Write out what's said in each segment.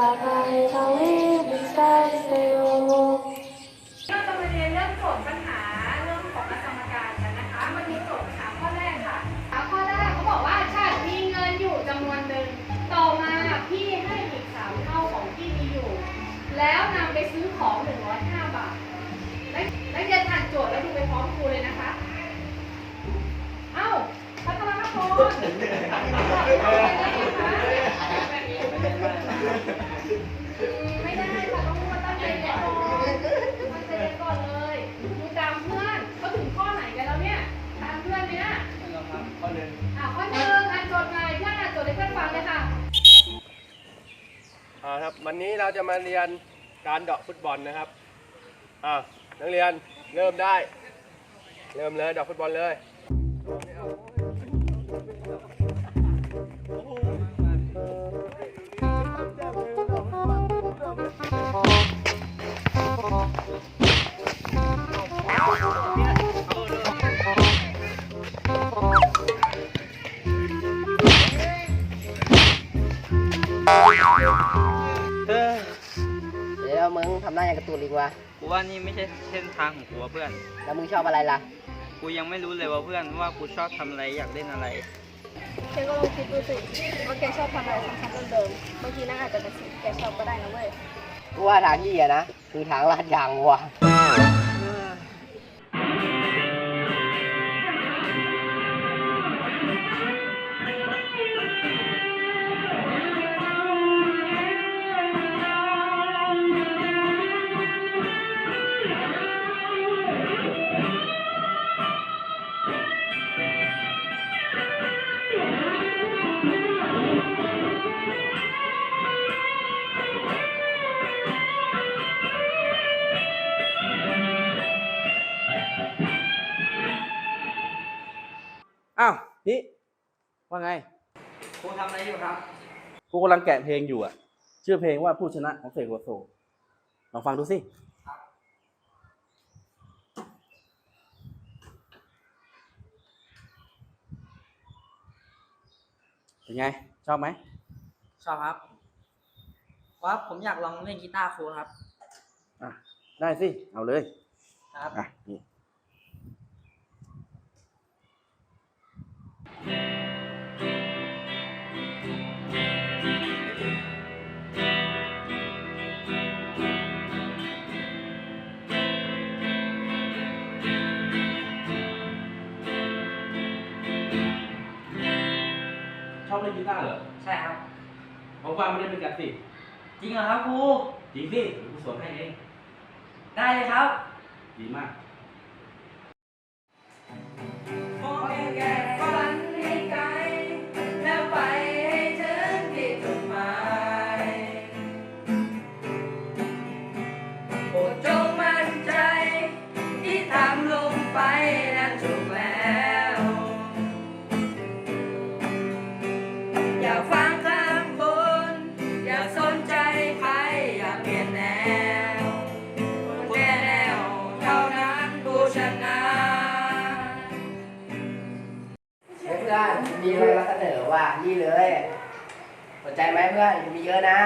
เราจะมาเรียนเรื่องโจทย์ปัญหาเรื่องของอสมการกันนะคะ มันมีโจทย์ปัญหาข้อแรกค่ะอะข้อแรกเขาบอกว่าฉันมีเงินอยู่จำนวนหนึ่งต่อมาพี่ให้อีกสามเท่าของที่มีอยู่ แล้วนำไปซื้อของ105บาทและและเรียนอ่านโจทย์แล้วดูไปพร้อมครูเลยนะคะ เอ้าพัฒนานคร พื่อนเนี่ยข้อหนึ่งอ่าข้อหนึ่งอ่านโจทย์ไงเพื่อนอ่านโจทย์ให้เพื่อนฟังเลยค่ะอ่าครับวันนี้เราจะมาเรียนการเดาะฟุตบอลนะครับอ่านักเรียนเริ่มได้ เริ่มเลยเดาะฟุตบอลเลยเมึงทำหน้าอย่างกระตูนลิงวะกูว่านี่ไม่ใช่เส้นทางของกูว่ะเพื่อน แล้วมึงชอบอะไรล่ะ กูยังไม่รู้เลยว่าเพื่อนว่ากูชอบทำอะไรอยากเล่นอะไร แกก็ลองคิดดูสิว่าแกชอบทำอะไรซ้ำๆเดิมๆบางทีนั่นอาจจะเป็นสิ่งที่แกชอบก็ได้นะเว้ย กูว่าทางที่อะนะ คือทางลาดยางว่ะ อ้าวนี่ว่าไงกูทำอะไรอยู่ครับ กูกำลังแกะเพลงอยู่อะ ชื่อเพลงว่าผู้ชนะของเสกโลโซลองฟังดูสิ เป็นไง ชอบไหม ชอบครับว่าผมอยากลองเล่นกีตาร์ครูครับ อะ ได้สิ เอาเลย ครับ อะนี่ ชอบเล่นกีตาร์เหรอใช่ครับว่างๆไม่ได้เป็นกันสิ จริงเหรอครับครูจริงสิเดี๋ยวกูสอนให้เอง ได้เลยครับ ดีมาก พื่อนมีอะไรมาเสนอว่ะนี่เลยสนใจไหมเพื่อนมีเยอะนะ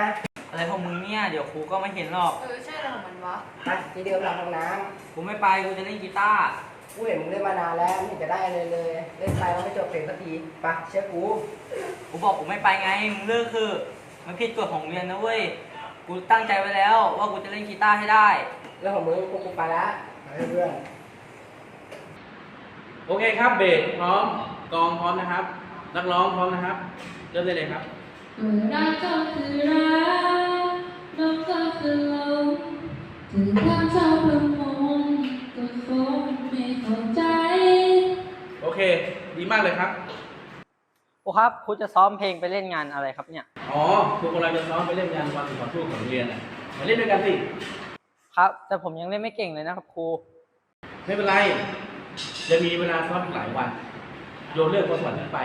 อะไรของมึงเนี่ย เดี๋ยวครูก็ไม่เห็นหรอก เออใช่อะไรของมันวะไปที่เดิมหลังห้องน้กูไม่ไป กูจะเล่นกีตาร์ำกูเห็นมึงเล่นมานานแล้วไม่เห็นจะได้เลยเลยเล่นไปแล้วไม่จบเพลงสักทีไปเชื่อกูกูบอกกูไม่ไปไง มึงเลิกคือ มันผิดกฎของโรงเรียนนะเว้ย กูตั้งใจไว้แล้วว่ากูจะเล่นกีตาร์ให้ได้ เรื่องของมึงพวกกูไปละไปเพื่อน โอเคครับเบสพร้อม กองพร้อมนะครับ นักร้องพร้อมนะครับ เริ่มได้เลยครับเมื่อรักก็คือรักลมก็คือลมถึงทางชอบละมุนก็คงไม่เข้าใจ โอเค ดีมากเลยครับครูครับครูจะซ้อมเพลงไปเล่นงานอะไรครับเนี่ย อ๋อครูกำลังจะซ้อมไปเล่นงานวันสุนทรภู่ของโรงเรียนน่ะมาเล่นด้วยกันสิ ครับ แต่ผมยังเล่นไม่เก่งเลยนะครับครู ไม่เป็นไร จะมีเวลาซ้อมอีกหลายวัน โยนเรื่องความฝันนั้นไป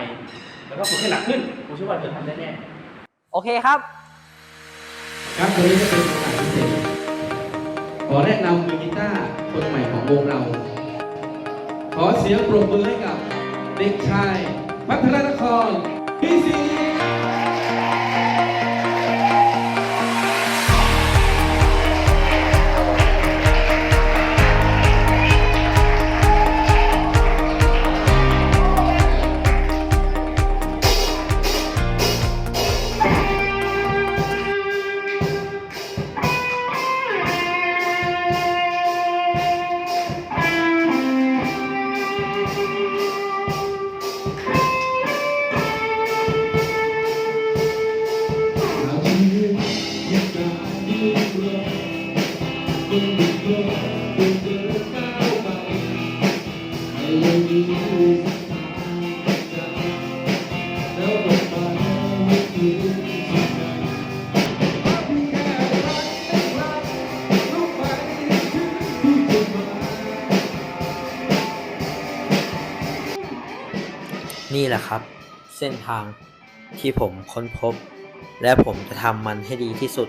แล้วก็ฝึกให้หนักขึ้นผมเชื่อว่าจะทำได้แน่โอเคครับ ครับวันนี้จะเป็นโอกาสพิเศษขอแนะนำมือกีตาร์คนใหม่ของวงเรา ขอเสียงปรบมือให้กับ เด็กชาย พัทรนครพี่สี นี่แหละครับ เส้นทางที่ผมค้นพบ และผมจะทำมันให้ดีที่สุด